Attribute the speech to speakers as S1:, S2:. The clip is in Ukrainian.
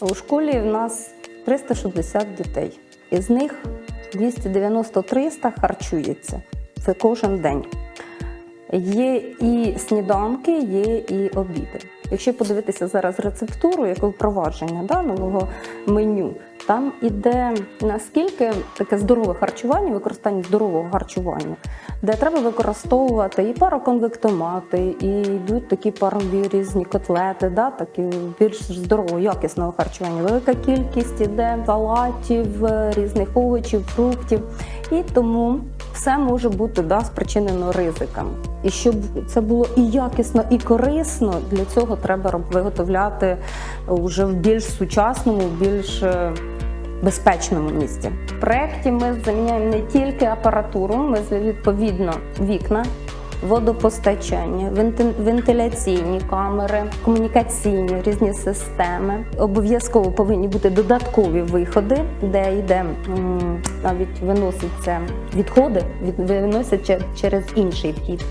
S1: У школі в нас 360 дітей. Із них 290-300 харчується. Це кожен день. Є і сніданки, є і обіди. Якщо подивитися зараз рецептуру, як впровадження да, нового меню, там іде наскільки таке здорове харчування, використання здорового харчування, де треба використовувати і пароконвектомати, і йдуть такі парові різні котлети, да, такі більш здорового, якісного харчування. Велика кількість іде салатів, е, різних овочів, фруктів. І тому все може бути да, спричинено ризиками. І щоб це було і якісно, і корисно, для цього треба виготовляти вже в більш сучасному, більш е, безпечному місці. В проєкті ми заміняємо не тільки апаратуру, ми відповідно вікна. Водопостачання, венти- вентиляційні камери, комунікаційні різні системи. Обов'язково повинні бути додаткові виходи, де йде навіть виносяться відходи, від- виносять через інший вхід.